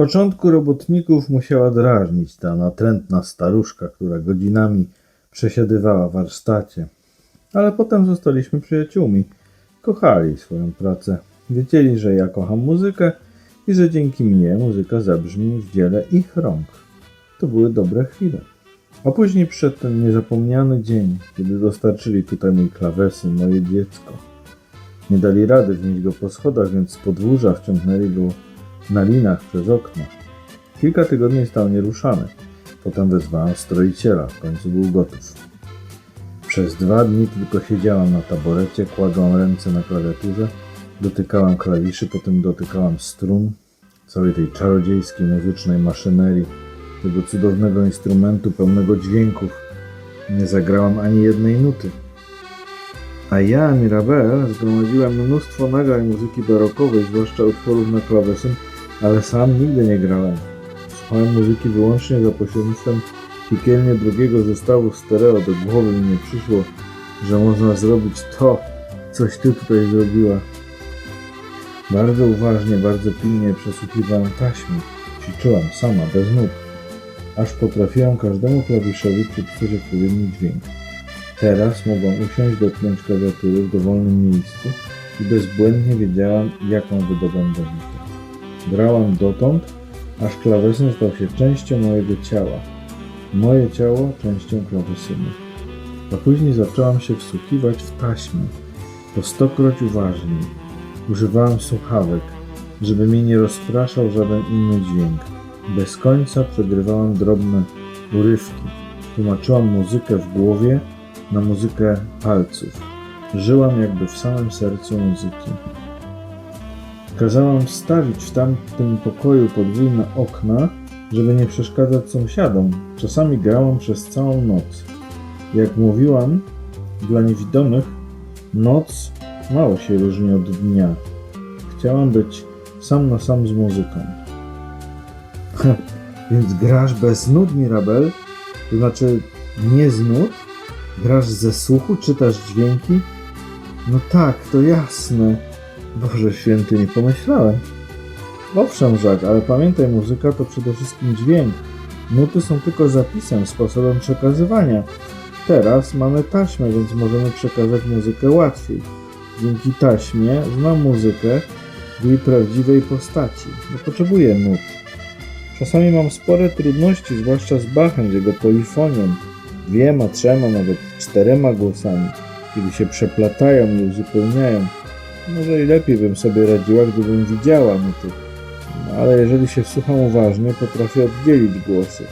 początku robotników musiała drażnić ta natrętna staruszka, która godzinami przesiadywała w warsztacie. Ale potem zostaliśmy przyjaciółmi. Kochali swoją pracę. Wiedzieli, że ja kocham muzykę i że dzięki mnie muzyka zabrzmi w dziele ich rąk. To były dobre chwile. A później przyszedł ten niezapomniany dzień, kiedy dostarczyli tutaj mój klawesyn, moje dziecko. Nie dali rady wnieść go po schodach, więc z podwórza wciągnęli go na linach przez okno. Kilka tygodni stał nieruszany. Potem wezwałem stroiciela, w końcu był gotów. Przez dwa dni tylko siedziałam na taborecie, kładłam ręce na klawiaturze, dotykałam klawiszy, potem dotykałam strun, całej tej czarodziejskiej muzycznej maszynerii, tego cudownego instrumentu pełnego dźwięków. Nie zagrałam ani jednej nuty. A ja, Mirabel, zgromadziłem mnóstwo nagrań muzyki barokowej, zwłaszcza utworów na klawesyn, ale sam nigdy nie grałem. Słuchałem muzyki wyłącznie za pośrednictwem piekielnie drugiego zestawu stereo. Do głowy mi nie przyszło, że można zrobić to, coś ty tutaj zrobiła. Bardzo uważnie, bardzo pilnie przesłuchiwałem taśmy. Ćwiczyłam sama, bez nut. Aż potrafiłam każdemu klawiszowi przypisać odpowiedni dźwięk. Teraz mogłam usiąść, dotknąć klawiatury w dowolnym miejscu i bezbłędnie wiedziałam, jaką wydobędę nutę. Grałam dotąd, aż klawesyn stał się częścią mojego ciała. Moje ciało częścią klawesynu. A później zaczęłam się wsłuchiwać w taśmę, po stokroć uważniej. Używałam słuchawek, żeby mnie nie rozpraszał żaden inny dźwięk. Bez końca przegrywałam drobne urywki. Tłumaczyłam muzykę w głowie na muzykę palców. Żyłam jakby w samym sercu muzyki. Kazałam wstawić w tamtym pokoju podwójne okna, żeby nie przeszkadzać sąsiadom. Czasami grałam przez całą noc. Jak mówiłam, dla niewidomych, noc mało się różni od dnia. Chciałam być sam na sam z muzyką. Więc grasz bez nut, Mirabel? To znaczy nie z nut? Grasz ze słuchu, czytasz dźwięki? No tak, to jasne. Boże święty, nie pomyślałem. Owszem, Żak, ale pamiętaj, muzyka to przede wszystkim dźwięk. Nuty są tylko zapisem, sposobem przekazywania. Teraz mamy taśmę, więc możemy przekazać muzykę łatwiej. Dzięki taśmie znam muzykę w jej prawdziwej postaci. Nie potrzebuję nut. Czasami mam spore trudności, zwłaszcza z Bachem, z jego polifonią, dwiema, trzema, nawet czterema głosami, kiedy się przeplatają i uzupełniają. Może i lepiej bym sobie radziła, gdybym widziała nuty. No, ale jeżeli się wsłucham uważnie, potrafię oddzielić głosy.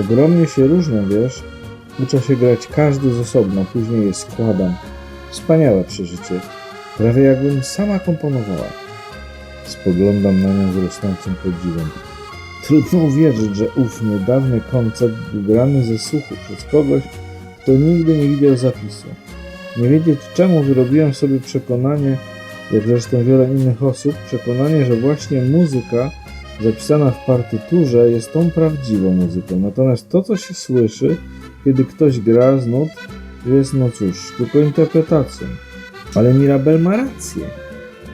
Ogromnie się różnią, wiesz? Uczę się grać każdy z osobna, później je składam. Wspaniałe przeżycie. Prawie jakbym sama komponowała. Spoglądam na nią z rosnącym podziwem. Trudno uwierzyć, że ów niedawny koncert był grany ze słuchu przez kogoś, kto nigdy nie widział zapisu. Nie wiedzieć czemu wyrobiłem sobie przekonanie, jak zresztą wiele innych osób, przekonanie, że właśnie muzyka zapisana w partyturze jest tą prawdziwą muzyką. Natomiast to, co się słyszy, kiedy ktoś gra z nut, jest no cóż, tylko interpretacją. Ale Mirabel ma rację.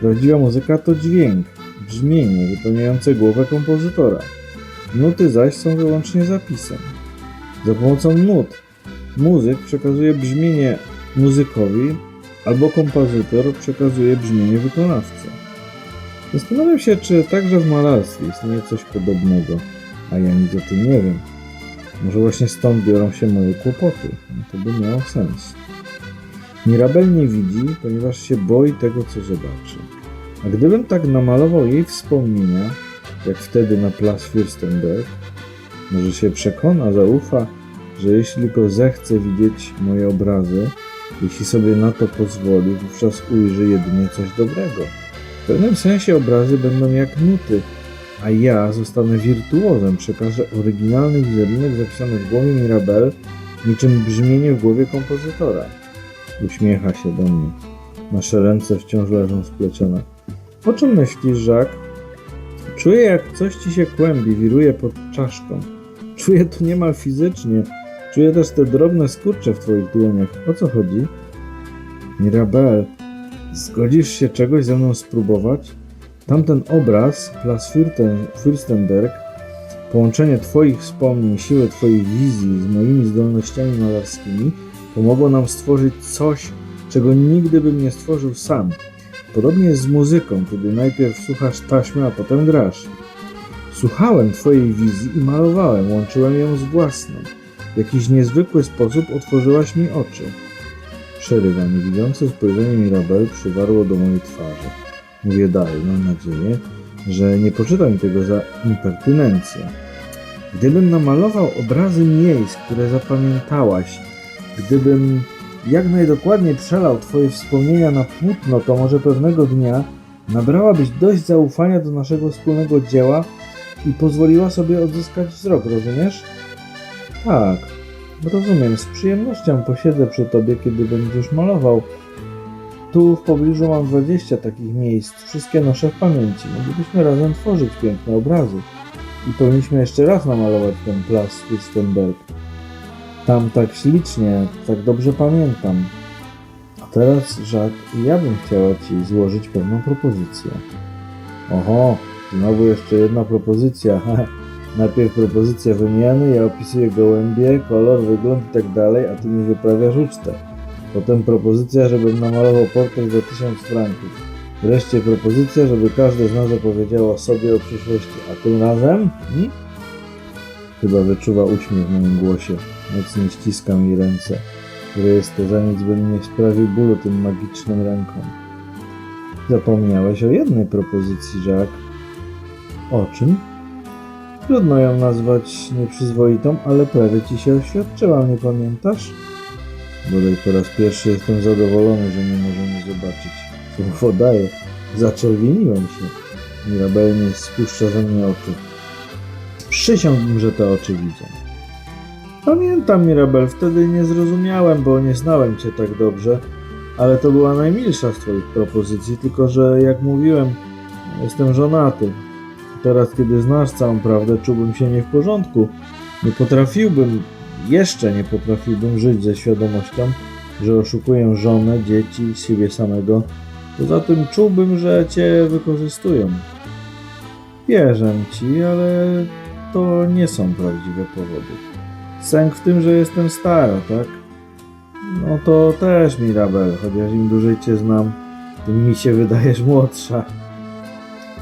Prawdziwa muzyka to dźwięk, brzmienie wypełniające głowę kompozytora. Nuty zaś są wyłącznie zapisem. Za pomocą nut muzyk przekazuje brzmienie muzykowi, albo kompozytor przekazuje brzmienie wykonawcy. Zastanawiam się, czy także w malarstwie istnieje coś podobnego, a ja nic o tym nie wiem. Może właśnie stąd biorą się moje kłopoty. No to by miało sens. Mirabel nie widzi, ponieważ się boi tego, co zobaczy. A gdybym tak namalował jej wspomnienia, jak wtedy na Place Fürstenberg, może się przekona, zaufa, że jeśli tylko zechce widzieć moje obrazy, jeśli sobie na to pozwoli, wówczas ujrzy jedynie coś dobrego. W pewnym sensie obrazy będą jak nuty, a ja zostanę wirtuozem, przekażę oryginalny wizerunek zapisany w głowie Mirabel, niczym brzmienie w głowie kompozytora. Uśmiecha się do mnie. Nasze ręce wciąż leżą splecione. O czym myślisz, Jacques? Czuję, jak coś ci się kłębi, wiruje pod czaszką. Czuję to niemal fizycznie. Czuję też te drobne skurcze w twoich dłoniach. O co chodzi? Mirabel, zgodzisz się czegoś ze mną spróbować? Tamten obraz, Plas Fürstenberg, połączenie Twoich wspomnień, siłę Twojej wizji z moimi zdolnościami malarskimi pomogło nam stworzyć coś, czego nigdy bym nie stworzył sam. Podobnie jest z muzyką, kiedy najpierw słuchasz taśmy, a potem grasz. Słuchałem Twojej wizji i malowałem, łączyłem ją z własną. W jakiś niezwykły sposób otworzyłaś mi oczy. Przerywa niewidzące spojrzenie Mirabel przywarło do mojej twarzy. Mówię dalej, mam nadzieję, że nie poczyta mi tego za impertynencję. Gdybym namalował obrazy miejsc, które zapamiętałaś, gdybym jak najdokładniej przelał Twoje wspomnienia na płótno, to może pewnego dnia nabrałabyś dość zaufania do naszego wspólnego dzieła i pozwoliła sobie odzyskać wzrok, rozumiesz? Tak, rozumiem. Z przyjemnością posiedzę przy Tobie, kiedy będziesz malował. Tu w pobliżu mam 20 takich miejsc, wszystkie noszę w pamięci. Moglibyśmy razem tworzyć piękne obrazy. I powinniśmy jeszcze raz namalować ten plac Fürstenberg. Tam tak ślicznie, tak dobrze pamiętam. A teraz, Jacques, ja bym chciała Ci złożyć pewną propozycję. Oho, znowu jeszcze jedna propozycja. Najpierw propozycja wymiany, ja opisuję gołębie, kolor, wygląd i tak a Ty mi wyprawiasz ucztę. Potem propozycja, żebym namalował portret za 1000 franków. Wreszcie propozycja, żeby każde z nas opowiedziało sobie o przyszłości. A tym razem? Hmm? Chyba wyczuwa uśmiech w moim głosie. Mocniej ściskam jej ręce, które jest to za nic bym nie sprawił bólu tym magicznym rękom. Zapomniałeś o jednej propozycji, Jacques. O czym? Trudno ją nazwać nieprzyzwoitą, ale prawie ci się oświadczyłam, nie pamiętasz? Bodaj po raz pierwszy jestem zadowolony, że nie możemy zobaczyć. Słowo daję. Zaczerwieniłem się. Mirabel nie spuszcza ze mnie oczu. Przysiągłbym, że te oczy widzą. Pamiętam, Mirabel, wtedy nie zrozumiałem, bo nie znałem cię tak dobrze, ale to była najmilsza z twoich propozycji, tylko że jak mówiłem, jestem żonaty. Teraz, kiedy znasz całą prawdę, czułbym się nie w porządku. Nie potrafiłbym, jeszcze nie potrafiłbym żyć ze świadomością, że oszukuję żonę, dzieci, siebie samego. Poza tym czułbym, że cię wykorzystują. Wierzę ci, ale to nie są prawdziwe powody. Sęk w tym, że jestem stara, tak? No to też Mirabel, chociaż im dłużej cię znam, tym mi się wydajesz młodsza.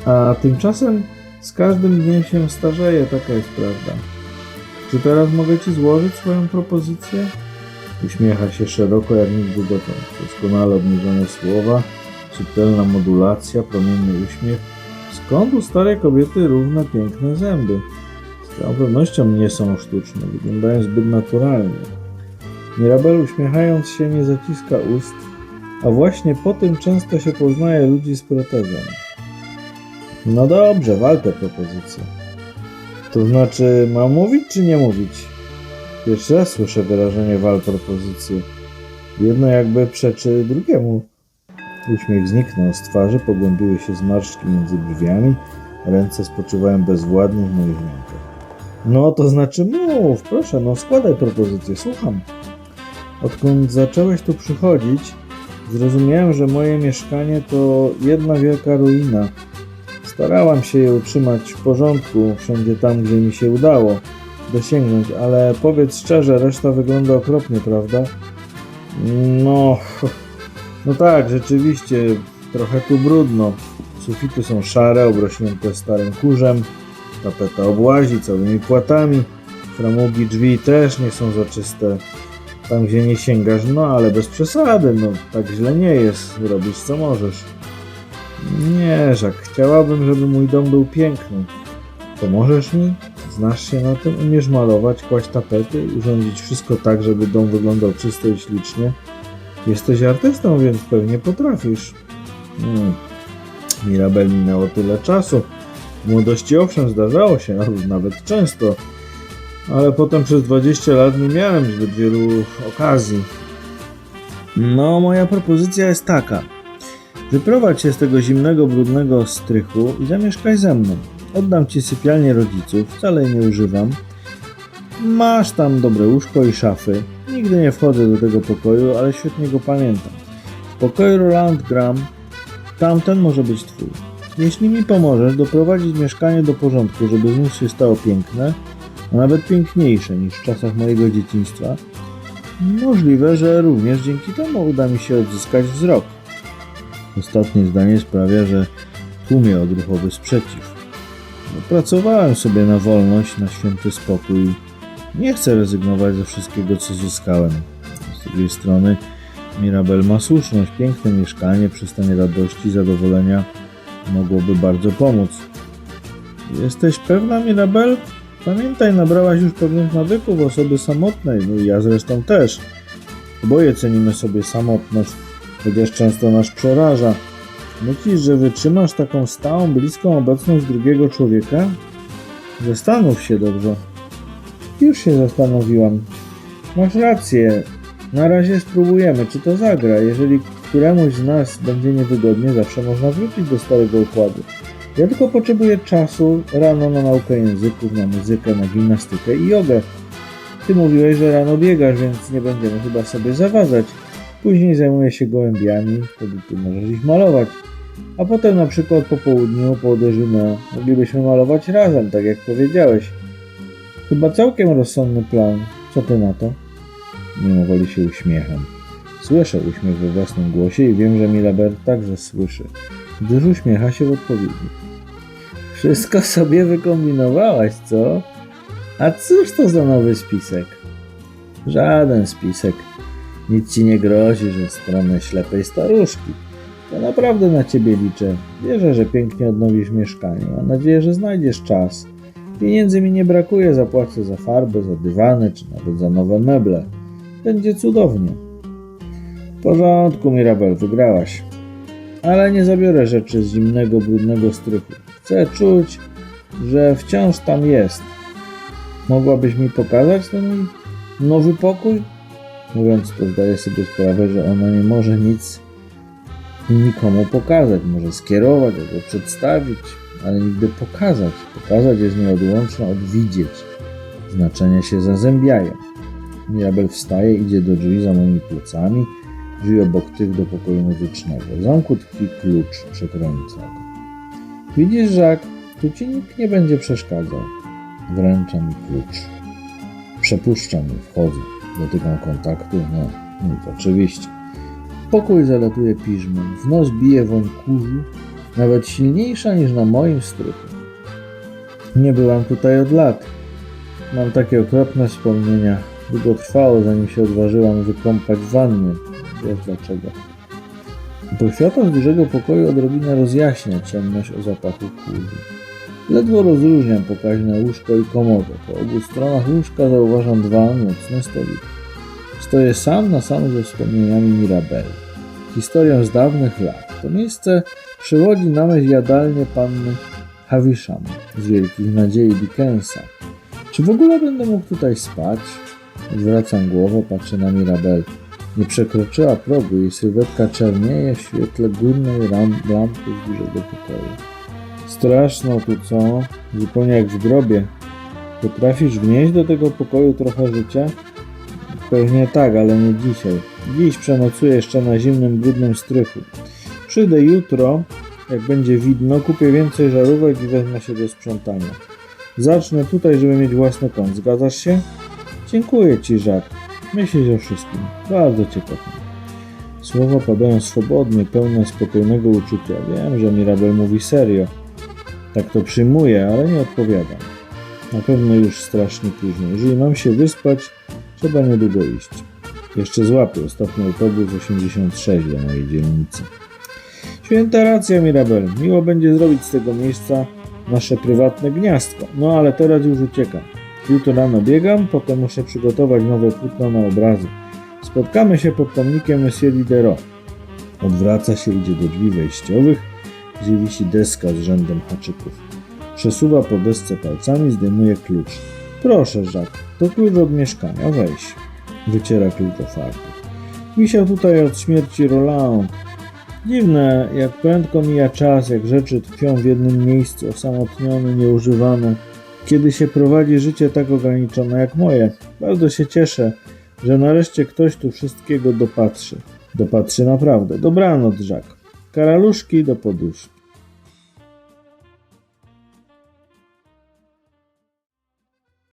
A tymczasem z każdym dniem się starzeję, taka jest prawda. Czy teraz mogę ci złożyć swoją propozycję? Uśmiecha się szeroko jak nigdy dotąd. Doskonale obniżone słowa, subtelna modulacja, promienny uśmiech. Skąd u starej kobiety równe piękne zęby? Z całą pewnością nie są sztuczne, wyglądają zbyt naturalnie. Mirabel uśmiechając się nie zaciska ust, a właśnie po tym często się poznaje ludzi z protezą. No dobrze, wal tę propozycję. To znaczy, mam mówić czy nie mówić? Pierwszy raz słyszę wyrażenie wal propozycję. Jedno jakby przeczy drugiemu. Uśmiech zniknął z twarzy, pogłębiły się zmarszczki między brwiami, ręce spoczywają bezwładnie w moich rękach. No to znaczy mów, proszę, no składaj propozycję, słucham. Odkąd zacząłeś tu przychodzić, zrozumiałem, że moje mieszkanie to jedna wielka ruina. Starałam się je utrzymać w porządku wszędzie tam, gdzie mi się udało dosięgnąć, ale powiedz szczerze, reszta wygląda okropnie, prawda? No, no tak, rzeczywiście, trochę tu brudno. Sufity są szare, obrośnięte starym kurzem, tapeta obłazi całymi płatami, framugi drzwi też nie są za czyste. Tam, gdzie nie sięgasz, no ale bez przesady, no tak źle nie jest, robisz co możesz. Nie, Żak, chciałabym, żeby mój dom był piękny. Pomożesz mi? Znasz się na tym? Umiesz malować, kłaść tapety, urządzić wszystko tak, żeby dom wyglądał czysto i ślicznie? Jesteś artystą, więc pewnie potrafisz. Hmm. Mirabel minęło tyle czasu. W młodości owszem zdarzało się, nawet- często, ale potem przez 20 lat nie miałem zbyt wielu okazji. No, moja propozycja jest taka. Wyprowadź się z tego zimnego, brudnego strychu i zamieszkaj ze mną. Oddam ci sypialnię rodziców, wcale nie używam. Masz tam dobre łóżko i szafy. Nigdy nie wchodzę do tego pokoju, ale świetnie go pamiętam. W pokoju Roland Graham, tamten może być twój. Jeśli mi pomożesz doprowadzić mieszkanie do porządku, żeby znów się stało piękne, a nawet piękniejsze niż w czasach mojego dzieciństwa, możliwe, że również dzięki temu uda mi się odzyskać wzrok. Ostatnie zdanie sprawia, że tłumie odruchowy sprzeciw. Pracowałem sobie na wolność, na święty spokój. Nie chcę rezygnować ze wszystkiego, co zyskałem. Z drugiej strony, Mirabel ma słuszność. Piękne mieszkanie, przystań radości, zadowolenia mogłoby bardzo pomóc. Jesteś pewna, Mirabel? Pamiętaj, nabrałaś już pewnych nawyków osoby samotnej, no i ja zresztą też. Oboje cenimy sobie samotność, chociaż często nas przeraża. Myślisz, że wytrzymasz taką stałą, bliską obecność drugiego człowieka? Zastanów się dobrze. Już się zastanowiłam. Masz rację. Na razie spróbujemy, czy to zagra. Jeżeli któremuś z nas będzie niewygodnie, zawsze można wrócić do starego układu. Ja tylko potrzebuję czasu rano na naukę języków, na muzykę, na gimnastykę i jogę. Ty mówiłeś, że rano biegasz, więc nie będziemy chyba sobie zawadzać. Później zajmuję się gołębiami, wtedy ty możesz ich malować. A potem na przykład po południu, po odejrzyna, moglibyśmy malować razem, tak jak powiedziałeś. Chyba całkiem rozsądny plan. Co ty na to? Mimowoli się uśmiecham. Słyszę uśmiech we własnym głosie i wiem, że Mirabel także słyszy, gdyż uśmiecha się w odpowiedzi. Wszystko sobie wykombinowałaś, co? A cóż to za nowy spisek? Żaden spisek. Nic ci nie grozi, że stronę ślepej staruszki. Ja naprawdę na ciebie liczę. Wierzę, że pięknie odnowisz mieszkanie. Mam nadzieję, że znajdziesz czas. Pieniędzy mi nie brakuje, zapłacę za farbę, za dywany, czy nawet za nowe meble. Będzie cudownie. W porządku, Mirabel, wygrałaś. Ale nie zabiorę rzeczy z zimnego, brudnego strychu. Chcę czuć, że wciąż tam jest. Mogłabyś mi pokazać ten nowy pokój? Mówiąc to, zdaję sobie sprawę, że ona nie może nic nikomu pokazać. Może skierować albo przedstawić, ale nigdy pokazać. Pokazać jest nieodłączne od widzieć. Znaczenia się zazębiają. Mirabel wstaje, idzie do drzwi za moimi plecami, drzwi obok tych do pokoju muzycznego. W zamku tkwi klucz, przekręca. Widzisz, Żak, tu ci nikt nie będzie przeszkadzał. Wręcza mi klucz. Przepuszczam i wchodzę. Dotykam kontaktu, no, no oczywiście. Pokój zalatuje piżmem, w nos bije woń kurzu, nawet silniejsza niż na moim strychu. Nie byłam tutaj od lat. Mam takie okropne wspomnienia. Długo trwało, zanim się odważyłam wykąpać w. Wiesz dlaczego. Poświatło z dużego pokoju odrobinę rozjaśnia ciemność o zapachu kurzu. Ledwo rozróżniam pokaźne łóżko i komodę. Po obu stronach łóżka zauważam dwa nocne stoliki. Stoję sam na sam ze wspomnieniami Mirabel. Historią z dawnych lat. To miejsce przywodzi na myśl jadalnię panny Havisham z Wielkich Nadziei Dickensa. Czy w ogóle będę mógł tutaj spać? Zwracam głowę, patrzę na Mirabel. Nie przekroczyła progu, jej sylwetka czernieje w świetle górnej ram- lampy z dużego pokoju. Straszno tu co? Zupełnie jak w grobie. Potrafisz wnieść do tego pokoju trochę życia? Pewnie tak, ale nie dzisiaj. Dziś przenocuję jeszcze na zimnym, brudnym strychu. Przyjdę jutro, jak będzie widno, kupię więcej żarówek i wezmę się do sprzątania. Zacznę tutaj, żeby mieć własny kąt. Zgadzasz się? Dziękuję ci, Żak. Myślisz o wszystkim. Bardzo cię kocham. Słowa padają swobodnie, pełne spokojnego uczucia. Wiem, że Mirabel mówi serio. Tak to przyjmuję, ale nie odpowiadam. Na pewno już strasznie późno. Jeżeli mam się wyspać, trzeba niedługo iść. Jeszcze złapię ostatni autobus 86 do mojej dzielnicy. Święta racja, Mirabel. Miło będzie zrobić z tego miejsca nasze prywatne gniazdko. No ale teraz już uciekam. Jutro rano biegam, potem muszę przygotować nowe płótno na obrazy. Spotkamy się pod pomnikiem Monsieur Diderot. Odwraca się, idzie do drzwi wejściowych, gdzie wisi deska z rzędem haczyków. Przesuwa po desce palcami, zdejmuje klucz. Proszę, Jacques, to klucz od mieszkania, weź. Wyciera klucz o fartuch. Wisiał tutaj od śmierci Roland. Dziwne, jak prędko mija czas, jak rzeczy tkwią w jednym miejscu, osamotnione, nieużywane. Kiedy się prowadzi życie tak ograniczone jak moje, bardzo się cieszę, że nareszcie ktoś tu wszystkiego dopatrzy. Dopatrzy naprawdę. Dobranoc, Żak. Karaluszki do poduszki.